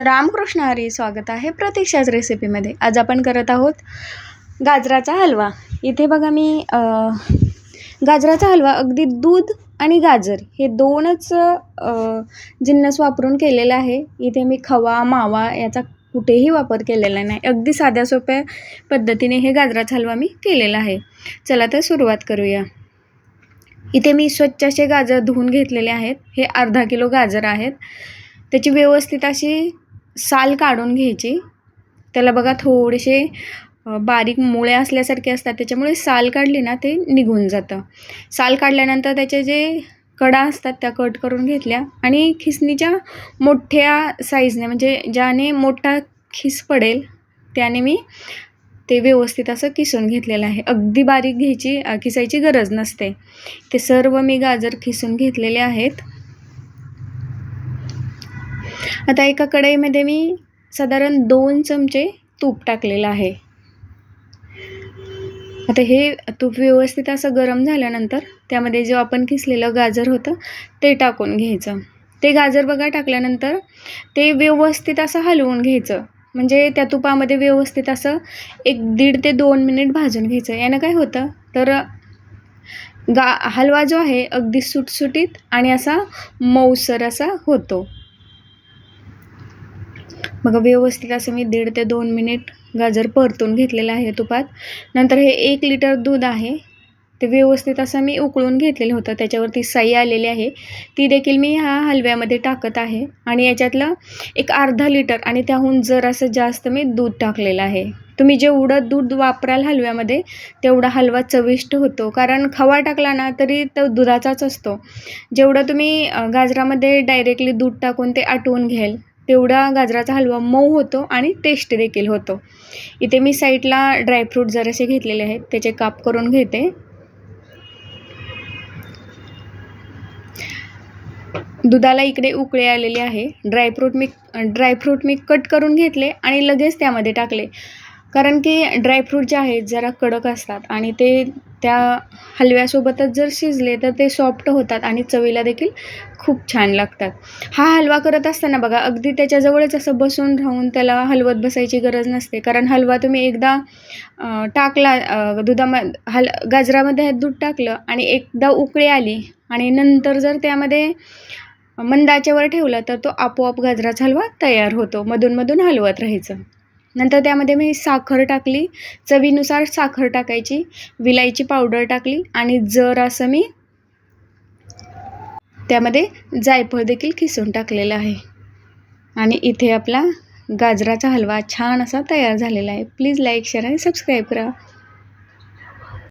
रामकृष्ण हरी स्वागत आहे प्रतीक्षाच रेसिपीमध्ये. आज आपण करत आहोत गाजराचा हलवा. इथे बघा मी गाजराचा हलवा अगदी दूध आणि गाजर हे दोनच जिन्नस वापरून केलेलं आहे. इथे मी खवा मावा याचा कुठेही वापर केलेला नाही. अगदी साध्या सोप्या पद्धतीने हे गाजराचा हलवा मी केलेला आहे. चला तर सुरुवात करूया. इथे मी स्वच्छ असे गाजर धुवून घेतलेले आहेत. हे अर्धा किलो गाजर आहेत. त्याची व्यवस्थित अशी साल काढून घ्यायची. त्याला बघा थोडेसे बारीक मुळे असल्यासारखे असतात. त्याच्यामुळे साल काढली ना ते निघून जातं. साल काढल्यानंतर त्याचे जे कडा असतात त्या कट करून घेतल्या. आणि खिसणीच्या मोठ्या साईजने म्हणजे ज्याने मोठा खिस पडेल त्याने मी ते व्यवस्थित असं किसून घेतलेलं आहे. अगदी बारीक घ्यायची खिसायची किसायची गरज नसते. ते सर्व मी गाजर खिसून घेतलेले आहेत. आता एका कढईमध्ये मी साधारण दोन चमचे तूप टाकलेलं आहे. आता हे तूप व्यवस्थित असं गरम झाल्यानंतर त्यामध्ये जो आपण किसलेलं गाजर होतं ते टाकून घ्यायचं. ते गाजर बघा टाकल्यानंतर ते व्यवस्थित असं हलवून घ्यायचं. म्हणजे त्या तुपामध्ये व्यवस्थित असं एक दीड ते दोन मिनिट भाजून घ्यायचं. यानं काय होतं? तर गा हलवा जो आहे अगदी सुटसुटीत आणि असा मऊसर असा होतो. मग व्यवस्थित असं मी दीड ते दोन मिनिट गाजर परतून घेतलेलं आहे तुपात. नंतर हे एक लिटर दूध आहे. ते व्यवस्थित असं मी उकळून घेतलेलं होतं. त्याच्यावरती साई आलेली आहे. ती देखील मी ह्या हलव्यामध्ये टाकत आहे. आणि याच्यातलं एक अर्धा लिटर आणि त्याहून जर असं जास्त मी दूध टाकलेलं आहे. तुम्ही जेवढं दूध वापराल हलव्यामध्ये तेवढा हलवा चविष्ट होतो. कारण खवा टाकला ना तरी तो दुधाचाच असतो. जेवढं तुम्ही गाजरामध्ये डायरेक्टली दूध टाकून ते आटवून घ्याल तेवढा गाजराचा हलवा मऊ होतो आणि टेस्ट देखील होतो. इथे मी साईडला ड्रायफ्रूट जरासे घेतलेले आहेत. त्याचे काप करून घेते. दुधाला इकडे उकळे आलेले आहे. ड्रायफ्रूट मी ड्रायफ्रूट मी कट करून घेतले आणि लगेच त्यामध्ये टाकले. कारण की ड्रायफ्रूट जे आहेत जरा कडक असतात आणि ते त्या हलव्यासोबतच जर शिजले तर ते सॉफ्ट होतात आणि चवीला देखील खूप छान लागतात. हा हलवा करत असताना बघा अगदी त्याच्याजवळच असं बसून राहून त्याला हलवत बसायची गरज नसते. कारण हलवा तुम्ही एकदा टाकला दुधाम हल गाजरामध्ये दूध टाकलं आणि एकदा उकळी आली आणि नंतर जर त्यामध्ये मंदाच्यावर ठेवला ठेवलं तर तो आपोआप गाजराचा हलवा तयार होतो. मधूनमधून हलवत राहायचं. नंतर त्यामध्ये मी साखर टाकली चवीनुसार साखर टाकायची विलायची पावडर टाकली आणि जर असं मी त्यामध्ये जायफळ देखील खिसून टाकलेलं आहे. आणि इथे आपला गाजराचा हलवा छान असा तयार झालेला आहे. प्लीज लाईक शेअर आणि सबस्क्राईब करा.